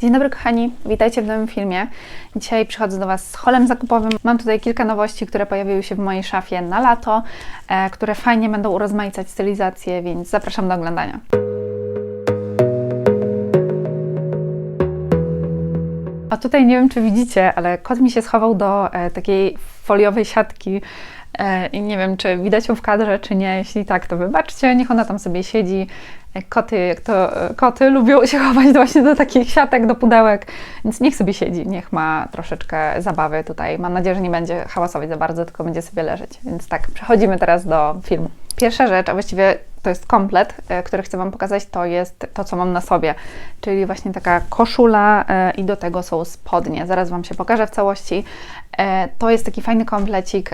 Dzień dobry kochani, witajcie w nowym filmie. Dzisiaj przychodzę do Was z holem zakupowym. Mam tutaj kilka nowości, które pojawiły się w mojej szafie na lato, e, które fajnie będą urozmaicać stylizację, więc zapraszam do oglądania. A tutaj nie wiem, czy widzicie, ale kot mi się schował do e, takiej foliowej siatki i nie wiem, czy widać ją w kadrze, czy nie. Jeśli tak, to wybaczcie, niech ona tam sobie siedzi. E, Koty, jak to e, koty lubią się chować właśnie do takich siatek, do pudełek, więc niech sobie siedzi, niech ma troszeczkę zabawy tutaj. Mam nadzieję, że nie będzie hałasować za bardzo, tylko będzie sobie leżeć. Więc tak, przechodzimy teraz do filmu. Pierwsza rzecz, a właściwie to jest komplet, e, który chcę Wam pokazać, to jest to, co mam na sobie, czyli właśnie taka koszula e, i do tego są spodnie. Zaraz Wam się pokażę w całości. E, To jest taki fajny komplecik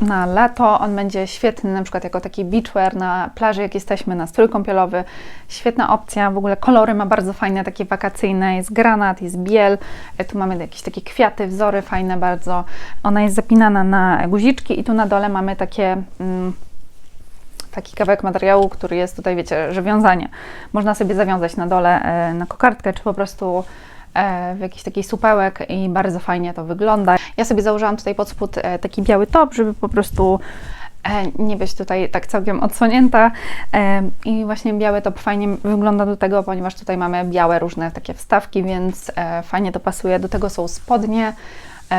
na lato. On będzie świetny na przykład jako taki beachwear na plaży, jak jesteśmy, na strój kąpielowy. Świetna opcja, w ogóle kolory ma bardzo fajne, takie wakacyjne. Jest granat, jest biel, E, tu mamy jakieś takie kwiaty, wzory fajne bardzo. Ona jest zapinana na guziczki i tu na dole mamy takie... Mm, taki kawałek materiału, który jest tutaj, wiecie, że wiązanie. Można sobie zawiązać na dole e, na kokardkę, czy po prostu w jakiś taki supełek i bardzo fajnie to wygląda. Ja sobie założyłam tutaj pod spód e, taki biały top, żeby po prostu e, nie być tutaj tak całkiem odsłonięta E, i właśnie biały top fajnie wygląda do tego, ponieważ tutaj mamy białe różne takie wstawki, więc e, fajnie to pasuje. Do tego są spodnie e,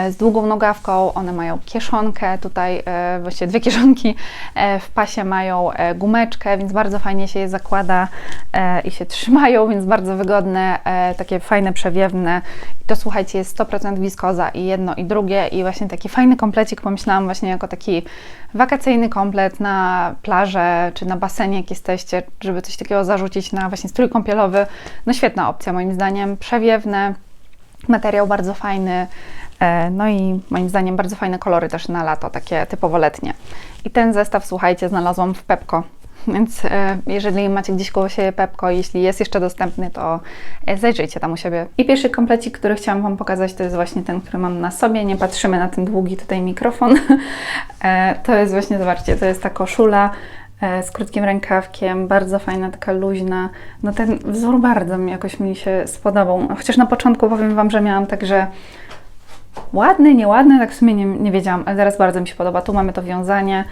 z długą nogawką, one mają kieszonkę, tutaj e, właściwie dwie kieszonki, e, w pasie mają e, gumeczkę, więc bardzo fajnie się je zakłada e, i się trzymają, więc bardzo wygodne, e, takie fajne, przewiewne. I to słuchajcie, jest 100% wiskoza i jedno i drugie i właśnie taki fajny komplecik pomyślałam właśnie jako taki wakacyjny komplet na plażę czy na basenie, jak jesteście, żeby coś takiego zarzucić na właśnie strój kąpielowy. No świetna opcja moim zdaniem, przewiewne, materiał bardzo fajny, e, no i moim zdaniem bardzo fajne kolory też na lato, takie typowo letnie. I ten zestaw, słuchajcie, znalazłam w Pepko. Więc e, jeżeli macie gdzieś koło siebie Pepko, jeśli jest jeszcze dostępny, to e, zajrzyjcie tam u siebie. I pierwszy komplecik, który chciałam Wam pokazać, to jest właśnie ten, który mam na sobie. Nie patrzymy na ten długi tutaj mikrofon. E, to jest właśnie, zobaczcie, to jest ta koszula e, z krótkim rękawkiem, bardzo fajna, taka luźna. No ten wzór bardzo mi jakoś mi się spodobał. Chociaż na początku powiem Wam, że miałam także ładny, nieładny, tak w sumie nie, nie wiedziałam, ale teraz bardzo mi się podoba. Tu mamy to wiązanie,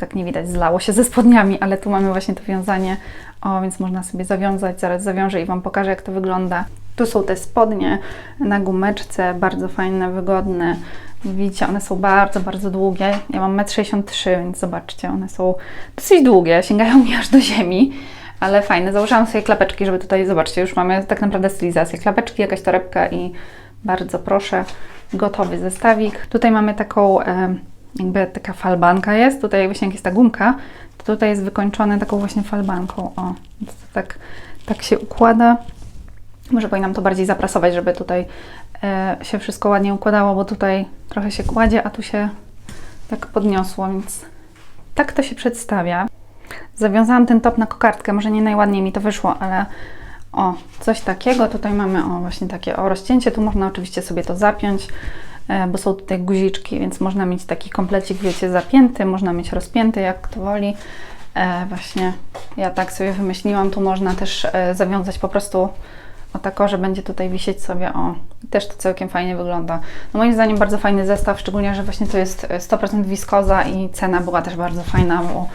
tak nie widać, zlało się ze spodniami, ale tu mamy właśnie to wiązanie, o, więc można sobie zawiązać, zaraz zawiążę i Wam pokażę, jak to wygląda. Tu są te spodnie na gumeczce, bardzo fajne, wygodne. Widzicie, one są bardzo, bardzo długie. Ja mam 1,63 m, więc zobaczcie, one są dosyć długie, sięgają mi aż do ziemi, ale fajne. Założyłam sobie klapeczki, żeby tutaj, zobaczcie, już mamy tak naprawdę stylizację. Klapeczki, jakaś torebka i bardzo proszę, gotowy zestawik. Tutaj mamy taką, jakby taka falbanka jest, tutaj właśnie jak jest ta gumka, to tutaj jest wykończone taką właśnie falbanką. O, to tak, tak się układa. Może powinnam to bardziej zaprasować, żeby tutaj e, się wszystko ładnie układało, bo tutaj trochę się kładzie, a tu się tak podniosło, więc tak to się przedstawia. Zawiązałam ten top na kokardkę, może nie najładniej mi to wyszło, ale o, coś takiego. Tutaj mamy o właśnie takie o rozcięcie. Tu można oczywiście sobie to zapiąć, e, bo są tutaj guziczki, więc można mieć taki komplecik, wiecie, zapięty, można mieć rozpięty, jak kto woli. E, właśnie ja tak sobie wymyśliłam. Tu można też e, zawiązać po prostu o tako, że będzie tutaj wisieć sobie, o, też to całkiem fajnie wygląda. No moim zdaniem bardzo fajny zestaw, szczególnie, że właśnie to jest e, 100% wiskoza i cena była też bardzo fajna, bo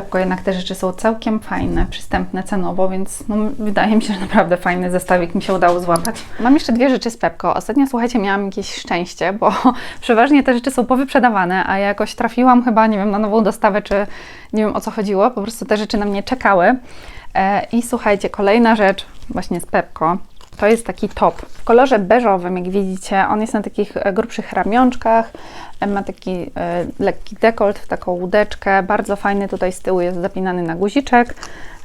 Pepko jednak te rzeczy są całkiem fajne, przystępne cenowo, więc no, wydaje mi się, że naprawdę fajny zestawik mi się udało złapać. Mam jeszcze dwie rzeczy z Pepko. Ostatnio, słuchajcie, miałam jakieś szczęście, bo przeważnie te rzeczy są powyprzedawane, a ja jakoś trafiłam chyba, nie wiem, na nową dostawę, czy nie wiem o co chodziło, po prostu te rzeczy na mnie czekały. E, I słuchajcie, kolejna rzecz właśnie z Pepko. To jest taki top w kolorze beżowym, jak widzicie. On jest na takich e, grubszych ramionczkach, e, ma taki e, lekki dekolt, taką łódeczkę. Bardzo fajny tutaj z tyłu jest zapinany na guziczek.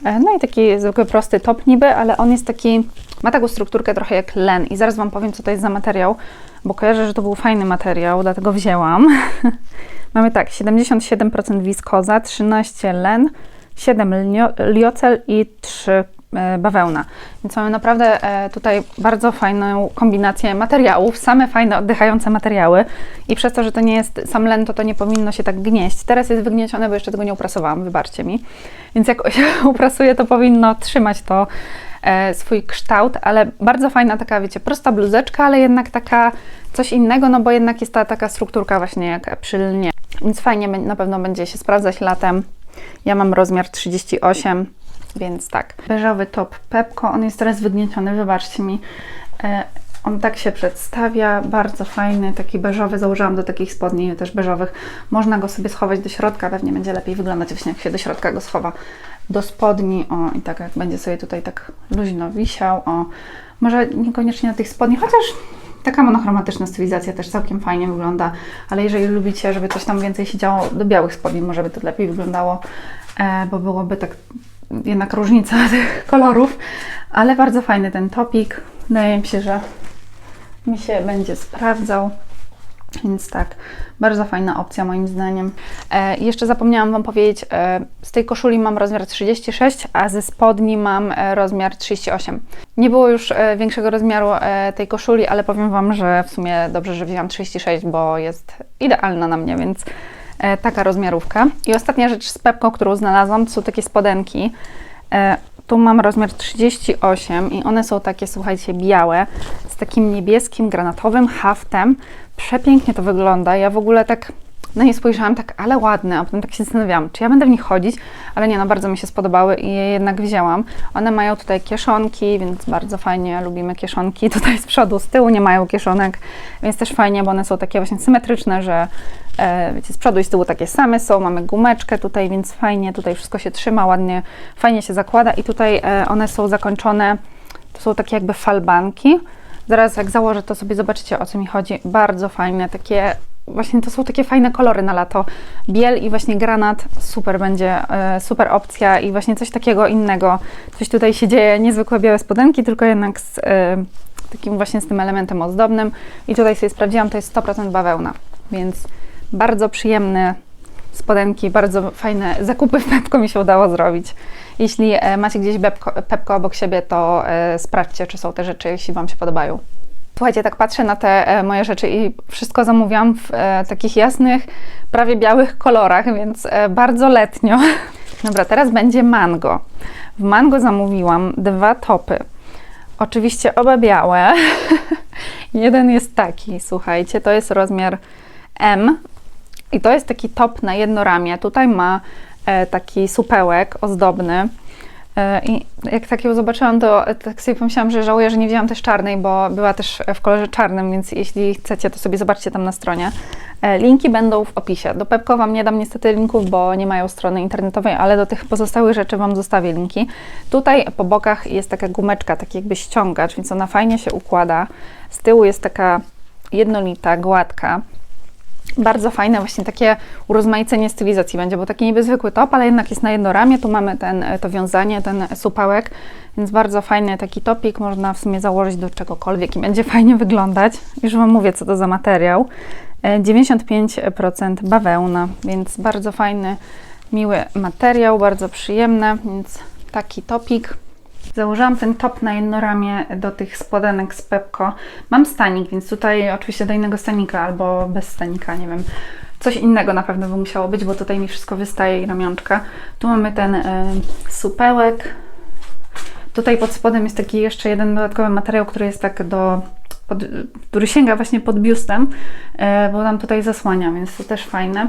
No i taki zwykły prosty top niby, ale on jest taki, ma taką strukturkę trochę jak len. I zaraz Wam powiem, co to jest za materiał, bo kojarzę, że to był fajny materiał, dlatego wzięłam. Mamy tak, 77% wiskoza, 13 len, 7 linio- liocel i 3 e, bawełna. Więc mamy naprawdę e, tutaj bardzo fajną kombinację materiałów, same fajne, oddychające materiały i przez to, że to nie jest sam len, to to nie powinno się tak gnieść. Teraz jest wygniecione, bo jeszcze tego nie uprasowałam, wybaczcie mi. Więc jak się uprasuje, to powinno trzymać to e, swój kształt, ale bardzo fajna taka, wiecie, prosta bluzeczka, ale jednak taka coś innego, no bo jednak jest ta taka strukturka właśnie jak przy lnie. Więc fajnie na pewno będzie się sprawdzać latem. Ja mam rozmiar 38, więc tak. Beżowy top Pepko, on jest teraz wygnieciony, wybaczcie mi. E, on tak się przedstawia, bardzo fajny, taki beżowy, założyłam do takich spodni też beżowych. Można go sobie schować do środka, pewnie będzie lepiej wyglądać właśnie jak się do środka go schowa. Do spodni, o i tak jak będzie sobie tutaj tak luźno wisiał, o. Może niekoniecznie na tych spodni, chociaż taka monochromatyczna stylizacja też całkiem fajnie wygląda, ale jeżeli lubicie, żeby coś tam więcej się działo do białych spodni, może by to lepiej wyglądało, e, bo byłoby tak jednak różnica tych kolorów, ale bardzo fajny ten topik. Wydaje mi się, że mi się będzie sprawdzał. Więc tak, bardzo fajna opcja moim zdaniem. E, jeszcze zapomniałam Wam powiedzieć, e, z tej koszuli mam rozmiar 36, a ze spodni mam e, rozmiar 38. Nie było już e, większego rozmiaru e, tej koszuli, ale powiem Wam, że w sumie dobrze, że wzięłam 36, bo jest idealna na mnie, więc e, taka rozmiarówka. I ostatnia rzecz z Pepką, którą znalazłam, to są takie spodenki. E, tu mam rozmiar 38 i one są takie, słuchajcie, białe, z takim niebieskim, granatowym haftem. Przepięknie to wygląda. Ja w ogóle tak na nie spojrzałam, tak, ale ładne, a potem tak się zastanawiałam, czy ja będę w nich chodzić, ale nie, no bardzo mi się spodobały i je jednak wzięłam. One mają tutaj kieszonki, więc bardzo fajnie, lubimy kieszonki. Tutaj z przodu, z tyłu nie mają kieszonek, więc też fajnie, bo one są takie właśnie symetryczne, że e, wiecie, z przodu i z tyłu takie same są. Mamy gumeczkę tutaj, więc fajnie, tutaj wszystko się trzyma ładnie, fajnie się zakłada i tutaj e, one są zakończone, to są takie jakby falbanki. Zaraz jak założę, to sobie zobaczycie o co mi chodzi. Bardzo fajne, takie właśnie to są takie fajne kolory na lato. Biel i właśnie granat, super będzie, e, super opcja i właśnie coś takiego innego. Coś tutaj się dzieje, niezwykłe białe spodenki, tylko jednak z e, takim właśnie z tym elementem ozdobnym. I tutaj sobie sprawdziłam, to jest 100% bawełna, więc bardzo przyjemne spodenki, bardzo fajne zakupy w Pepko mi się udało zrobić. Jeśli e, macie gdzieś Pepko, Pepko obok siebie, to sprawdźcie, czy są te rzeczy, jeśli Wam się podobają. Słuchajcie, tak patrzę na te e, moje rzeczy i wszystko zamówiłam w e, takich jasnych, prawie białych kolorach, więc e, bardzo letnio. Dobra, teraz będzie mango. W mango zamówiłam dwa topy. Oczywiście oba białe. Jeden jest taki, słuchajcie, to jest rozmiar M i to jest taki top na jedno ramię. Tutaj ma taki supełek ozdobny. E, I jak takiego zobaczyłam, to tak sobie pomyślałam, że żałuję, że nie wzięłam też czarnej, bo była też w kolorze czarnym, więc jeśli chcecie, to sobie zobaczcie tam na stronie. E, Linki będą w opisie. Do Pepko Wam nie dam niestety linków, bo nie mają strony internetowej, ale do tych pozostałych rzeczy Wam zostawię linki. Tutaj po bokach jest taka gumeczka, taki jakby ściągacz, więc ona fajnie się układa. Z tyłu jest taka jednolita, gładka. Bardzo fajne właśnie takie urozmaicenie stylizacji będzie, bo taki niby zwykły top, ale jednak jest na jedno ramię, tu mamy ten, e, to wiązanie, ten supałek, więc bardzo fajny taki topik, można w sumie założyć do czegokolwiek i będzie fajnie wyglądać. Już Wam mówię, co to za materiał. E, 95% bawełna, więc bardzo fajny, miły materiał, bardzo przyjemny, więc taki topik. Założyłam ten top na jedno ramię do tych spodenek z Pepko. Mam stanik, więc tutaj oczywiście do innego stanika albo bez stanika, nie wiem. Coś innego na pewno by musiało być, bo tutaj mi wszystko wystaje i ramionczka. Tu mamy ten y, supełek. Tutaj pod spodem jest taki jeszcze jeden dodatkowy materiał, który jest tak do, pod, który sięga właśnie pod biustem, y, bo nam tutaj zasłania, więc to też fajne.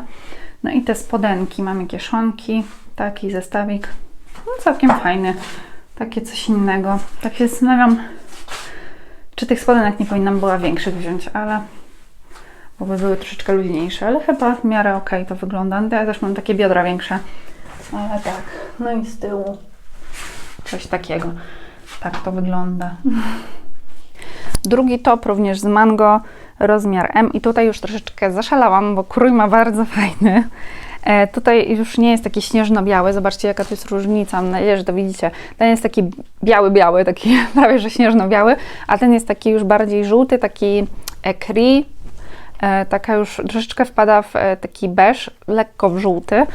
No i te spodenki, mamy kieszonki, taki zestawik, no całkiem fajny takie coś innego. Tak się zastanawiam, czy tych spodenek nie powinnam była większych wziąć, ale bo by były troszeczkę luźniejsze, ale chyba w miarę ok to wygląda. No ja też mam takie biodra większe, ale tak. No i z tyłu coś takiego. Tak to wygląda. Drugi top również z mango, rozmiar M i tutaj już troszeczkę zaszalałam, bo krój ma bardzo fajny. E, tutaj już nie jest taki śnieżno-biały. Zobaczcie, jaka to jest różnica. Mam nadzieję, że to widzicie. Ten jest taki biały-biały, taki prawie że śnieżno-biały, a ten jest taki już bardziej żółty, taki ekri, e, taka już troszeczkę wpada w e, taki beż, lekko w żółty.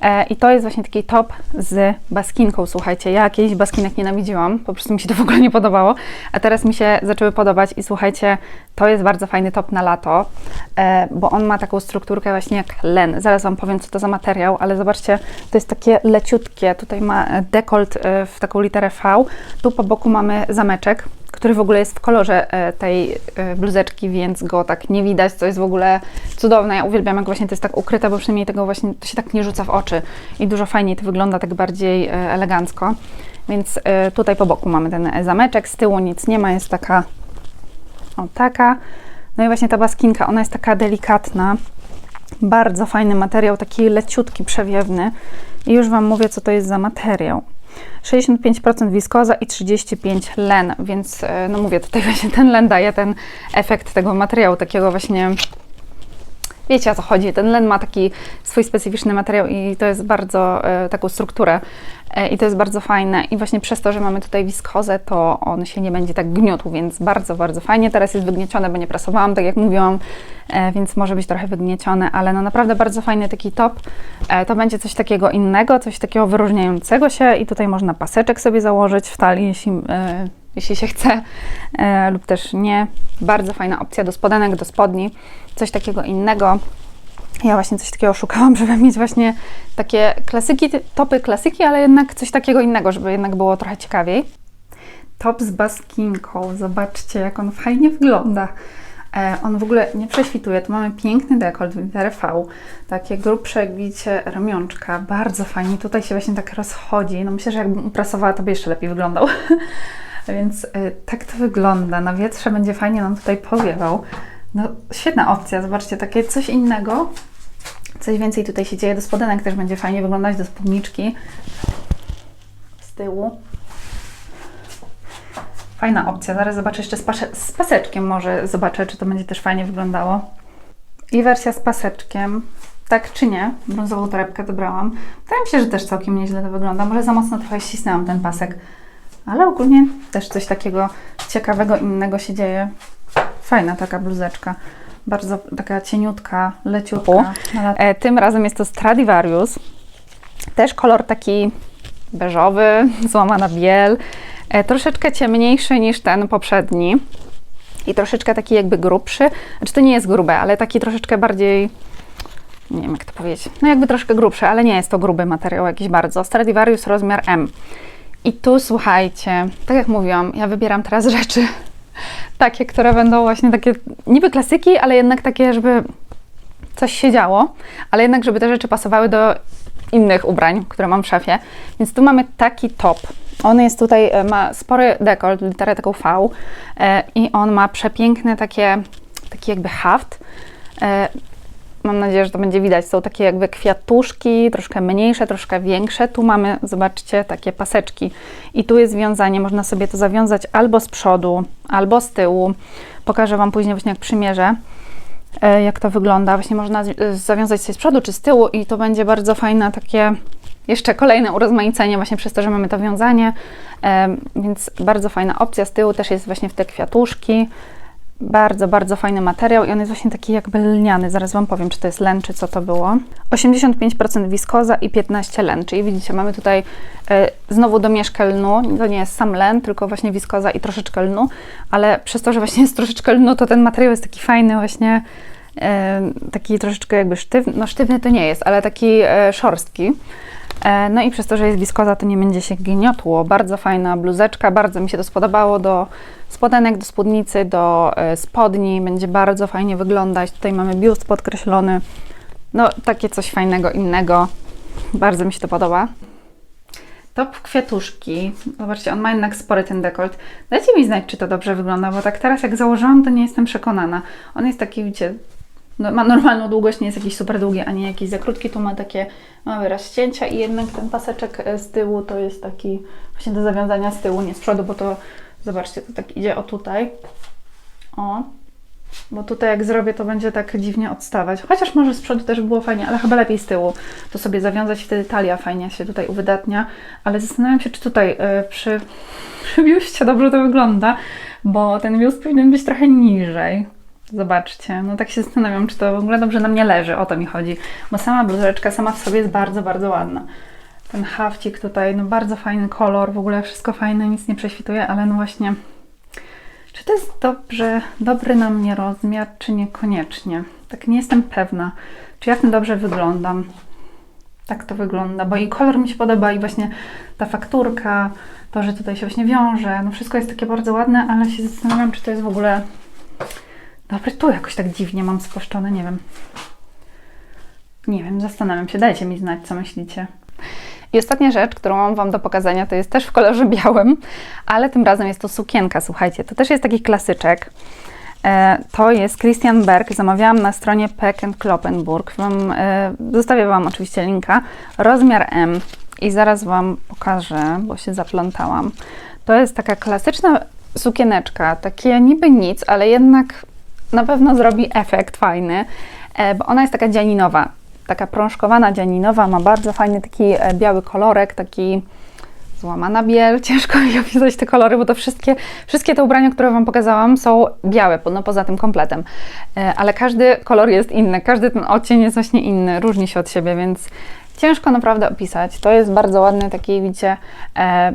E, I to jest właśnie taki top z baskinką. Słuchajcie, ja kiedyś baskinek nienawidziłam, po prostu mi się to w ogóle nie podobało, a teraz mi się zaczęły podobać i słuchajcie, to jest bardzo fajny top na lato, e, bo on ma taką strukturkę właśnie jak len. Zaraz Wam powiem, co to za materiał, ale zobaczcie, to jest takie leciutkie. Tutaj ma e, dekolt e, w taką literę V. Tu po boku mamy zameczek, który w ogóle jest w kolorze e, tej e, bluzeczki, więc go tak nie widać, co jest w ogóle cudowne. Ja uwielbiam, jak właśnie to jest tak ukryte, bo przynajmniej tego właśnie, to się tak nie rzuca w oczy i dużo fajniej to wygląda, tak bardziej e, elegancko. Więc tutaj po boku mamy ten zameczek, z tyłu nic nie ma, jest taka o taka. No i właśnie ta baskinka, ona jest taka delikatna. Bardzo fajny materiał, taki leciutki, przewiewny. I już Wam mówię, co to jest za materiał. 65% wiskoza i 35% len, więc e, no mówię, tutaj właśnie ten len daje ten efekt tego materiału, takiego właśnie wiecie o co chodzi. Ten len ma taki swój specyficzny materiał i to jest bardzo e, taką strukturę i to jest bardzo fajne. I właśnie przez to, że mamy tutaj wiskozę, to on się nie będzie tak gniótł, więc bardzo, bardzo fajnie. Teraz jest wygniecione, bo nie prasowałam, tak jak mówiłam, e, więc może być trochę wygniecione, ale no naprawdę bardzo fajny taki top. E, to będzie coś takiego innego, coś takiego wyróżniającego się i tutaj można paseczek sobie założyć w talii, jeśli e, jeśli się chce, e, lub też nie. Bardzo fajna opcja do spodenek, do spodni, coś takiego innego. Ja właśnie coś takiego szukałam, żeby mieć właśnie takie klasyki, topy klasyki, ale jednak coś takiego innego, żeby jednak było trochę ciekawiej. Top z baskinką, zobaczcie jak on fajnie wygląda. E, on w ogóle nie prześwituje, tu mamy piękny dekolt w literę V, takie grubsze, jak widzicie, ramionczka, bardzo fajnie, tutaj się właśnie tak rozchodzi, no myślę, że jakbym uprasowała, to by jeszcze lepiej wyglądał. Więc y, tak to wygląda. Na wietrze będzie fajnie nam tutaj powiewał. No, świetna opcja. Zobaczcie, takie coś innego. Coś więcej tutaj się dzieje. Do spodenek też będzie fajnie wyglądać, do spódniczki. Z tyłu. Fajna opcja. Zaraz zobaczę jeszcze z, pasze- z paseczkiem może zobaczę, czy to będzie też fajnie wyglądało. I wersja z paseczkiem. Tak czy nie? Brązową torebkę dobrałam. Wydaje mi się, że też całkiem nieźle to wygląda. Może za mocno trochę ścisnęłam ten pasek. Ale ogólnie też coś takiego ciekawego, innego się dzieje. Fajna taka bluzeczka. Bardzo taka cieniutka, leciutka. E, tym razem jest to Stradivarius. Też kolor taki beżowy, złamana biel. E, troszeczkę ciemniejszy niż ten poprzedni. I troszeczkę taki jakby grubszy. Znaczy to nie jest grube, ale taki troszeczkę bardziej nie wiem jak to powiedzieć, no jakby troszkę grubszy, ale nie jest to gruby materiał jakiś bardzo. Stradivarius rozmiar M. I tu słuchajcie, tak jak mówiłam, ja wybieram teraz rzeczy takie, które będą właśnie takie niby klasyki, ale jednak takie, żeby coś się działo, ale jednak, żeby te rzeczy pasowały do innych ubrań, które mam w szafie. Więc tu mamy taki top. On jest tutaj, e, ma spory dekolt, literę taką V e, i on ma przepiękne takie, taki jakby haft. Mam nadzieję, że to będzie widać. Są takie jakby kwiatuszki, troszkę mniejsze, troszkę większe. Tu mamy, zobaczcie, takie paseczki. I tu jest wiązanie. Można sobie to zawiązać albo z przodu, albo z tyłu. Pokażę Wam później właśnie jak przymierzę, e, jak to wygląda. Właśnie można e, zawiązać sobie z przodu czy z tyłu i to będzie bardzo fajne takie jeszcze kolejne urozmaicenie właśnie przez to, że mamy to wiązanie. E, Więc bardzo fajna opcja. Z tyłu też jest właśnie w te kwiatuszki. Bardzo, bardzo fajny materiał i on jest właśnie taki jakby lniany. Zaraz Wam powiem, czy to jest len, czy co to było. 85% wiskoza i 15 len, czyli widzicie, mamy tutaj e, znowu domieszkę lnu. To nie jest sam len, tylko właśnie wiskoza i troszeczkę lnu, ale przez to, że właśnie jest troszeczkę lnu, to ten materiał jest taki fajny właśnie, e, taki troszeczkę jakby sztywny, no sztywny to nie jest, ale taki e, szorstki. E, No i przez to, że jest wiskoza, to nie będzie się gniotło. Bardzo fajna bluzeczka, bardzo mi się to spodobało do spodenek, do spódnicy, do e, spodni. Będzie bardzo fajnie wyglądać. Tutaj mamy biust podkreślony. No, takie coś fajnego, innego. Bardzo mi się to podoba. Top kwiatuszki. Zobaczcie, on ma jednak spory ten dekolt. Dajcie mi znać, czy to dobrze wygląda, bo tak teraz jak założyłam, to nie jestem przekonana. On jest taki, widzicie, no, ma normalną długość, nie jest jakiś super długi, ani jakiś za krótki. Tu ma takie małe rozcięcia i jednak ten paseczek e, z tyłu to jest taki właśnie do zawiązania z tyłu, nie z przodu, bo to zobaczcie, to tak idzie o tutaj. O. Bo tutaj jak zrobię, to będzie tak dziwnie odstawać. Chociaż może z przodu też było fajnie, ale chyba lepiej z tyłu. To sobie zawiązać, wtedy talia fajnie się tutaj uwydatnia. Ale zastanawiam się, czy tutaj y, przy, przy biuście dobrze to wygląda, bo ten biust powinien być trochę niżej. Zobaczcie, no tak się zastanawiam, czy to w ogóle dobrze na mnie leży, o to mi chodzi. Bo sama bluzeczka sama w sobie jest bardzo, bardzo ładna. Ten hafcik tutaj, no bardzo fajny kolor, w ogóle wszystko fajne, nic nie prześwituje, ale no właśnie, czy to jest dobrze, dobry na mnie rozmiar, czy niekoniecznie? Tak nie jestem pewna, czy ja w tym dobrze wyglądam. Tak to wygląda, bo i kolor mi się podoba i właśnie ta fakturka, to, że tutaj się właśnie wiąże, no wszystko jest takie bardzo ładne, ale się zastanawiam, czy to jest w ogóle dobre. Tu jakoś tak dziwnie mam spłaszczone, nie wiem. Nie wiem, zastanawiam się, dajcie mi znać, co myślicie. I ostatnia rzecz, którą mam Wam do pokazania, to jest też w kolorze białym, ale tym razem jest to sukienka, słuchajcie. To też jest taki klasyczek. E, To jest Christian Berg. Zamawiałam na stronie Peck Kloppenburg. Wam, e, zostawię Wam oczywiście linka. Rozmiar M. I zaraz Wam pokażę, bo się zaplątałam. To jest taka klasyczna sukieneczka, takie niby nic, ale jednak na pewno zrobi efekt fajny, e, bo ona jest taka dzianinowa. Taka prążkowana dzianinowa, ma bardzo fajny taki e, biały kolorek, taki złamana biel, ciężko mi opisać te kolory, bo to wszystkie, wszystkie te ubrania, które Wam pokazałam są białe, no poza tym kompletem. E, Ale każdy kolor jest inny, każdy ten odcień jest właśnie inny, różni się od siebie, więc ciężko naprawdę opisać. To jest bardzo ładny taki, widzicie,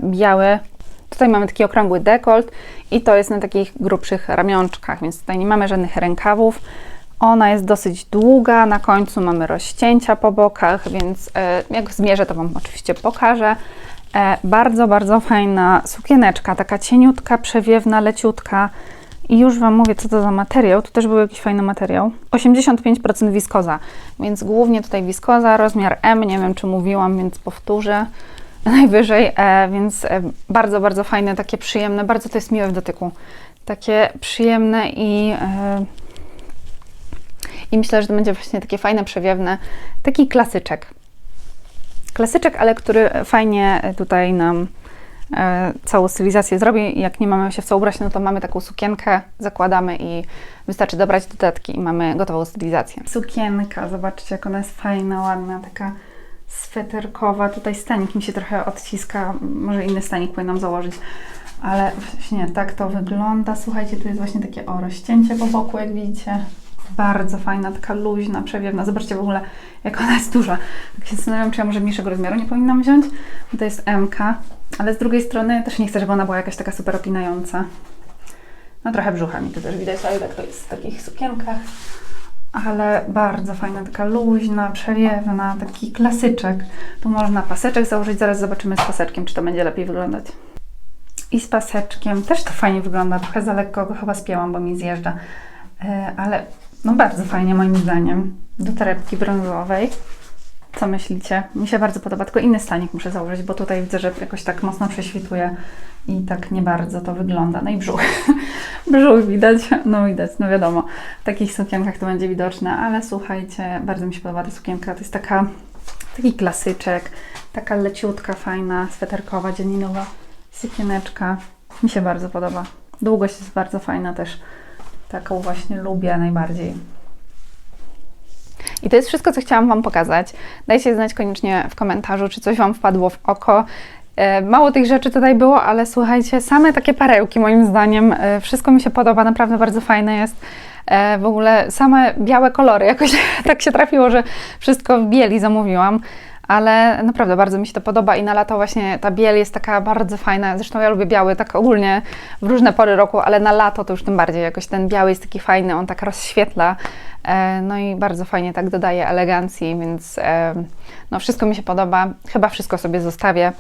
biały. Tutaj mamy taki okrągły dekolt i to jest na takich grubszych ramionczkach, więc tutaj nie mamy żadnych rękawów. Ona jest dosyć długa, na końcu mamy rozcięcia po bokach, więc e, jak zmierzę, to Wam oczywiście pokażę. E, bardzo, bardzo fajna sukieneczka, taka cieniutka, przewiewna, leciutka. I już Wam mówię, co to za materiał. Tu też był jakiś fajny materiał. 85% wiskoza, więc głównie tutaj wiskoza, rozmiar M, nie wiem czy mówiłam, więc powtórzę najwyżej, e, więc e, bardzo, bardzo fajne, takie przyjemne, bardzo to jest miłe w dotyku. Takie przyjemne i, e, i myślę, że to będzie właśnie takie fajne, przewiewne, taki klasyczek. Klasyczek, ale który fajnie tutaj nam całą stylizację zrobi. Jak nie mamy się w co ubrać, no to mamy taką sukienkę, zakładamy i wystarczy dobrać dodatki i mamy gotową stylizację. Sukienka, zobaczcie jak ona jest fajna, ładna, taka sweterkowa. Tutaj stanik mi się trochę odciska, może inny stanik powinnam założyć. Ale właśnie tak to wygląda. Słuchajcie, tu jest właśnie takie o rozcięcie po boku, jak widzicie. Bardzo fajna, taka luźna, przewiewna. Zobaczcie w ogóle, jak ona jest duża. Tak się zastanawiam, czy ja może mniejszego rozmiaru nie powinnam wziąć, to jest MK, ale z drugiej strony też nie chcę, żeby ona była jakaś taka super opinająca. No trochę brzucha mi tu też widać, ale tak to jest w takich sukienkach. Ale bardzo fajna, taka luźna, przewiewna, taki klasyczek. Tu można paseczek założyć, zaraz zobaczymy z paseczkiem, czy to będzie lepiej wyglądać. I z paseczkiem też to fajnie wygląda, trochę za lekko go chyba spięłam, bo mi zjeżdża. E, ale no bardzo fajnie moim zdaniem. Do torebki brązowej. Co myślicie? Mi się bardzo podoba, tylko inny stanik muszę założyć, bo tutaj widzę, że jakoś tak mocno prześwituje i tak nie bardzo to wygląda. No i brzuch. brzuch widać, no widać, no wiadomo. W takich sukienkach to będzie widoczne, ale słuchajcie, bardzo mi się podoba ta sukienka. To jest taka, taki klasyczek, taka leciutka, fajna, sweterkowa, dzianinowa sukieneczka. Mi się bardzo podoba. Długość jest bardzo fajna też. Taką właśnie lubię najbardziej. I to jest wszystko, co chciałam Wam pokazać. Dajcie znać koniecznie w komentarzu, czy coś Wam wpadło w oko. E, Mało tych rzeczy tutaj było, ale słuchajcie, same takie perełki moim zdaniem. E, Wszystko mi się podoba, naprawdę bardzo fajne jest. E, W ogóle same białe kolory, jakoś tak się trafiło, że wszystko w bieli zamówiłam. Ale naprawdę bardzo mi się to podoba i na lato właśnie ta biel jest taka bardzo fajna. Zresztą ja lubię biały tak ogólnie w różne pory roku, ale na lato to już tym bardziej. Jakoś ten biały jest taki fajny, on tak rozświetla. E, No i bardzo fajnie tak dodaje elegancji, więc e, no wszystko mi się podoba. Chyba wszystko sobie zostawię.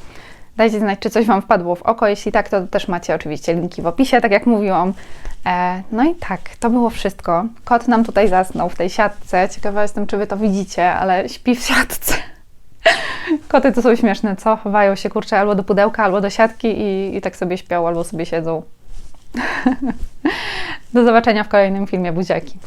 Dajcie znać, czy coś Wam wpadło w oko. Jeśli tak, to też macie oczywiście linki w opisie, tak jak mówiłam. E, No i tak, to było wszystko. Kot nam tutaj zasnął w tej siatce. Ciekawa jestem, czy Wy to widzicie, ale śpi w siatce. Koty to są śmieszne, co? Chowają się, kurczę, albo do pudełka, albo do siatki i, i tak sobie śpią, albo sobie siedzą. do zobaczenia w kolejnym filmie. Buziaki.